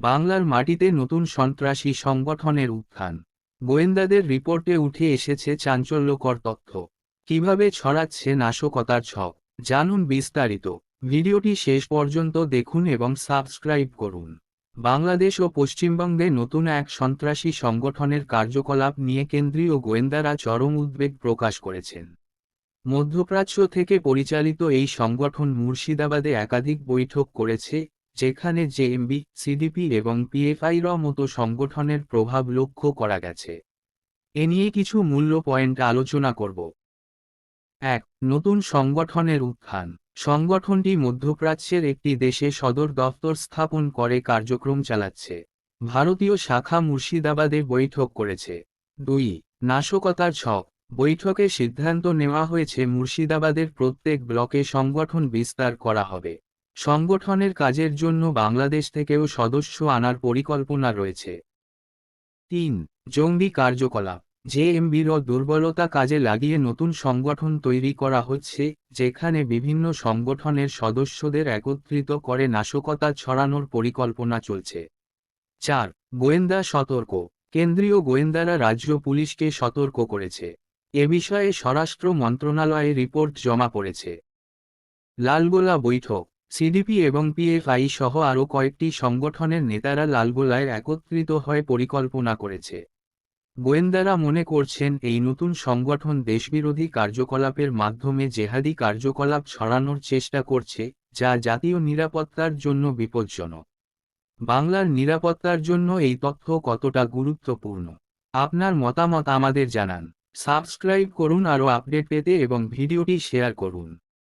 বাংলার মাটিতে নতুন সন্ত্রাসী সংগঠনের উত্থান। গোয়েন্দাদের রিপোর্টে উঠে এসেছে চাঞ্চল্যকর তথ্য। কীভাবে ছড়াচ্ছে নাশকতার ছক? জানুন বিস্তারিত। ভিডিওটি শেষ পর্যন্ত দেখুন এবং সাবস্ক্রাইব করুন। বাংলাদেশ ও পশ্চিমবঙ্গে নতুন এক সন্ত্রাসী সংগঠনের কার্যকলাপ নিয়ে কেন্দ্রীয় গোয়েন্দারা চরম উদ্বেগ প্রকাশ করেছেন। মধ্যপ্রাচ্য থেকে পরিচালিত এই সংগঠন মুর্শিদাবাদে একাধিক বৈঠক করেছে যেখানে জেএমবি সিডিপি এবং পিএফআইর মতো সংগঠনের প্রভাব লক্ষ্য করা গেছে। এ নিয়ে কিছু মূল্য পয়েন্ট আলোচনা করব। এক, নতুন সংগঠনের উত্থান। সংগঠনটি মধ্যপ্রাচ্যের একটি দেশে সদর দফতর স্থাপন করে কার্যক্রম চালাচ্ছে। ভারতীয় শাখা মুর্শিদাবাদে বৈঠক করেছে। দুই, নাশকতার ছক। বৈঠকে সিদ্ধান্ত নেওয়া হয়েছে মুর্শিদাবাদের প্রত্যেক ব্লকে সংগঠন বিস্তার করা হবে। সংগঠনের কাজের জন্য বাংলাদেশ থেকেও সদস্য আনার পরিকল্পনা রয়েছে। তিন, জঙ্গি কার্যকলাপ। জেএমবির দুর্বলতা কাজে লাগিয়ে নতুন সংগঠন তৈরি করা হচ্ছে, যেখানে বিভিন্ন সংগঠনের সদস্যদের একত্রিত করে নাশকতা ছড়ানোর পরিকল্পনা চলছে। চার, গোয়েন্দা সতর্ক। কেন্দ্রীয় গোয়েন্দারা রাজ্য পুলিশকে সতর্ক করেছে। এ বিষয়ে স্বরাষ্ট্র মন্ত্রণালয়ে রিপোর্ট জমা পড়েছে। লালগোলা বৈঠক। সিডিপি এবং পিএফআই সহ আরও কয়েকটি সংগঠনের নেতারা লালগোলায় একত্রিত হয়ে পরিকল্পনা করেছে। গোয়েন্দারা মনে করছেন এই নতুন সংগঠন দেশবিরোধী কার্যকলাপের মাধ্যমে জেহাদি কার্যকলাপ ছড়ানোর চেষ্টা করছে, যা জাতীয় নিরাপত্তার জন্য বিপজ্জনক। বাংলার নিরাপত্তার জন্য এই তথ্য কতটা গুরুত্বপূর্ণ? আপনার মতামত আমাদের জানান। সাবস্ক্রাইব করুন আরও আপডেট পেতে এবং ভিডিওটি শেয়ার করুন।